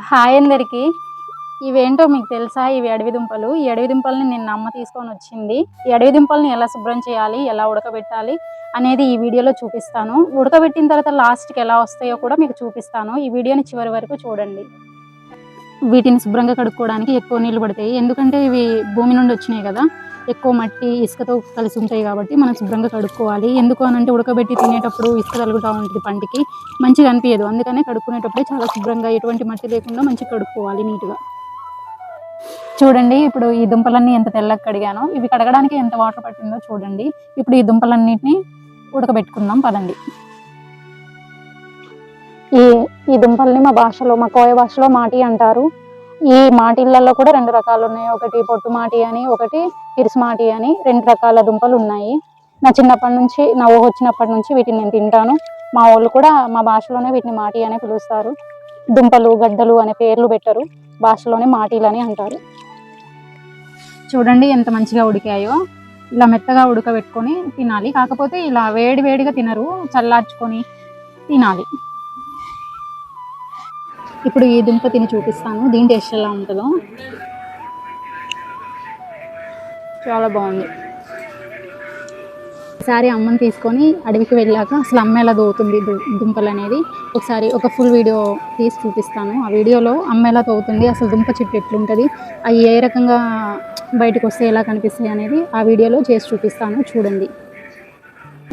Hi అందరికి. ఇవేంటో మీకు తెలుసా? ఇవి అడవి దుంపలు ఈ అడవి దుంపల్ని నిన్న అమ్మ తీసుకొని వచ్చింది. ఈ అడవి దుంపల్ని ఎలా శుభ్రం చేయాలి? ఎలా ఉడకబెట్టాలి? అనేది ఈ వీడియోలో చూపిస్తాను. ఉడకబెట్టిన తర్వాత లాస్ట్కి ఎలా వస్తాయో కూడా మీకు చూపిస్తాను. ఈ వీడియోని చివరి వరకు చూడండి. వీటిని శుభ్రంగా కడుక్కోవడానికి ఎక్కువ నీళ్ళు పడతాయి. ఎందుకంటే ఇవి భూమి నుండి వచ్చినాయి కదా. ఎక్కువ మట్టి ఇసుకతో కలిసి ఉంటాయి కాబట్టి మనం శుభ్రంగా కడుక్కోవాలి. ఎందుకు అని అంటే ఉడకబెట్టి తినేటప్పుడు ఇసుక తలుగుతూ ఉంటుంది పంటికి. మంచిగా అనిపించదు అందుకనే కడుక్కునేటప్పుడే చాలా శుభ్రంగా ఎటువంటి మట్టి లేకుండా మంచిగా కడుక్కోవాలి నీట్గా. చూడండి ఇప్పుడు ఈ దుంపలన్నీ ఎంత తెల్లగా కడిగానో ఇవి కడగడానికి ఎంత వాటర్ పట్టిందో చూడండి. ఇప్పుడు ఈ దుంపలన్నిటిని ఉడకబెట్టుకుందాం. పదండి. ఈ ఈ దుంపల్ని మా భాషలో మా కోయ భాషలో మాటి అంటారు. ఈ మాటిలలో కూడా రెండు రకాలు ఉన్నాయి. ఒకటి పొట్టు మాటి అని ఒకటి ఇరుసు మాటి అని రెండు రకాల దుంపలు ఉన్నాయి. నా చిన్నప్పటి నుంచి నా ఊహ వచ్చినప్పటి నుంచి వీటిని నేను తింటాను. మా వాళ్ళు కూడా మా భాషలోనే వీటిని మాటి అనే పిలుస్తారు. దుంపలు గడ్డలు అనే పేర్లు పెట్టరు. భాషలోనే మాటీలని అంటారు. చూడండి ఎంత మంచిగా ఉడికాయో. ఇలా మెత్తగా ఉడకబెట్టుకొని తినాలి. కాకపోతే ఇలా వేడి వేడిగా తినరు. చల్లార్చుకొని తినాలి. ఇప్పుడు ఈ దుంప తిని చూపిస్తాను. దీని టేస్ట్ ఎలా ఉంటుందో. చాలా బాగుంది. ఒకసారి అమ్మని తీసుకొని అడవికి వెళ్ళాక అసలు అమ్మ ఎలా తోగుతుంది దుంపలు అనేది. ఒకసారి ఒక ఫుల్ వీడియో తీసి చూపిస్తాను. ఆ వీడియోలో అమ్మ ఎలా తోగుతుంది అసలు దుంప చెట్టు ఎట్లుంటుంది అవి ఏ రకంగా బయటకు వస్తే ఎలా కనిపిస్తాయి అనేది ఆ వీడియోలో చేసి చూపిస్తాను. చూడండి.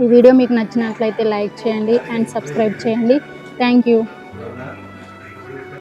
ఈ వీడియో మీకు నచ్చినట్లయితే లైక్ చేయండి అండ్ సబ్స్క్రైబ్ చేయండి. Thank you.